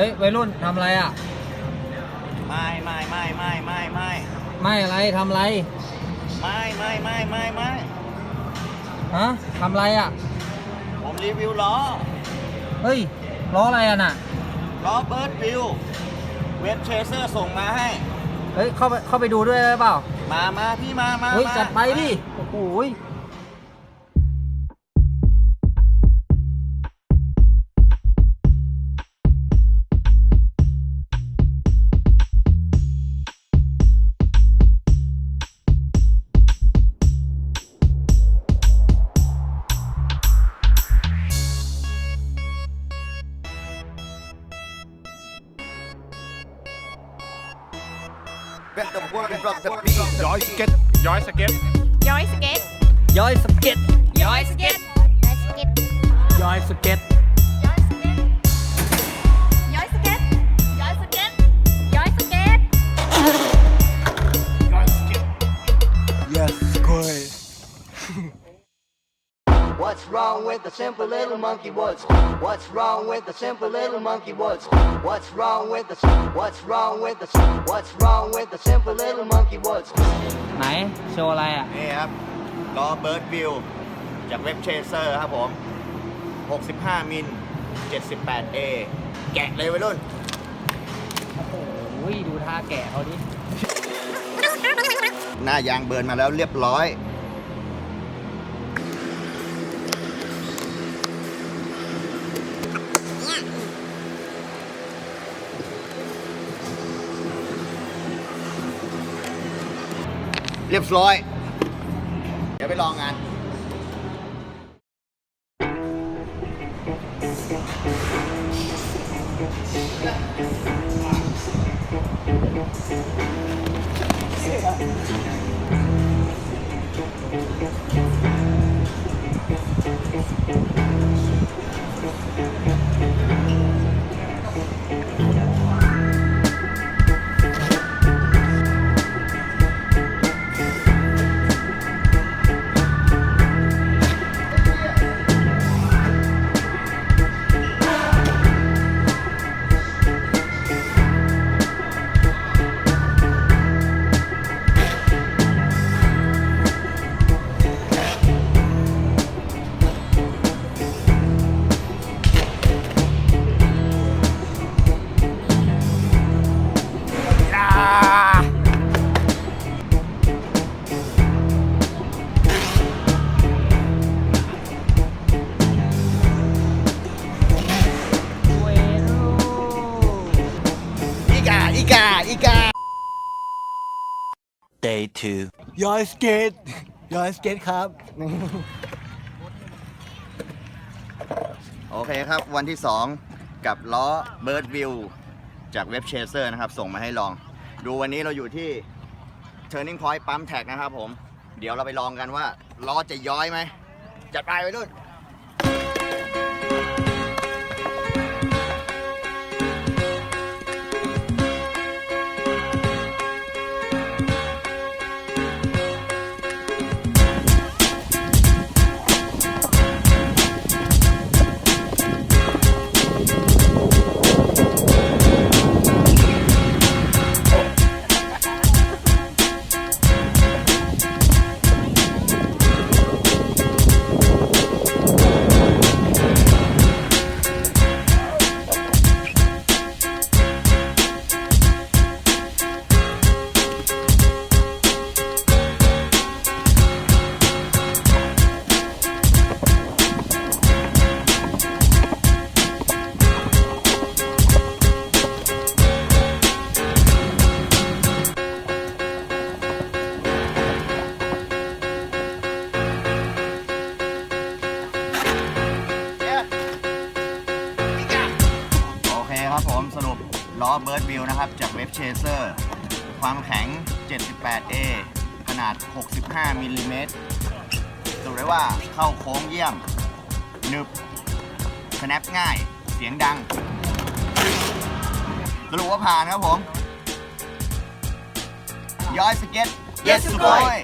ฮ้ยวัยรุ่นทำอะไรอะ ไม่ไม่ไม่ไม่ไม่ไม่ไม่อะไรทำอะไร ไม่ไม่ไม่ไม่ไม่ฮะทำอะไรอะ ผมรีวิวล้อเฮ้ยล้ออะไรอะน่ะ ล้อเบิร์ดวิวเว็บเชเซอร์ส่งมาให้ เฮ้ยเข้าไปเข้าไปดูด้วยได้เปล่า มามาพี่มามาเฮ้ยมาจัดไปดิ โอ้โห ยย้อยสเก็ตย้อยสเก็ตย้อยสเก็ตย้อยสเก็ตย้อยสเก็ตย้อยสเก็ตย้อย wrong with the simple little monkey woods? What's wrong with the simple little monkey woods? What's wrong with the What's wrong with the What's wrong with the simple little monkey woods? ไหน โชว์อะไรอะ นี่ครับล้อเบิร์ดวิวจากเว็บเชเซอร์ครับผม 65 มิล 78A แกะเลยวัยรุ่น โอ้โหยดูท่าแกะเขาดิ หน้ายางเบิร์นมาแล้วเรียบร้อย เรียบร้อย เดี๋ยวไปลองงานอี อีกาอีกา Day two. ย้อยสเก็ตย้อยสเก็ตครับ โอเคครับ วันที่ 2 กับล้อ Bird View จากเว็บเชเซอร์นะครับ ส่งมาให้ลอง ดูวันนี้เราอยู่ที่ Turning Point ปั๊มแท็กนะครับผม เดี๋ยวเราไปลองกันว่าล้อจะย้อยไหมจัดไปไปรุ่น ครับผมสรุปล้อ Bird View นะครับ จากเว็บเชเซอร์ความแข็ง 78A ขนาด 65มิลลิเมตรสรุปได้ว่าเข้าโค้งเยี่ยมหนึบสแนปง่าย เสียงดัง สรุปว่าผ่านครับผม ย้อยสเก็ต Yes, boy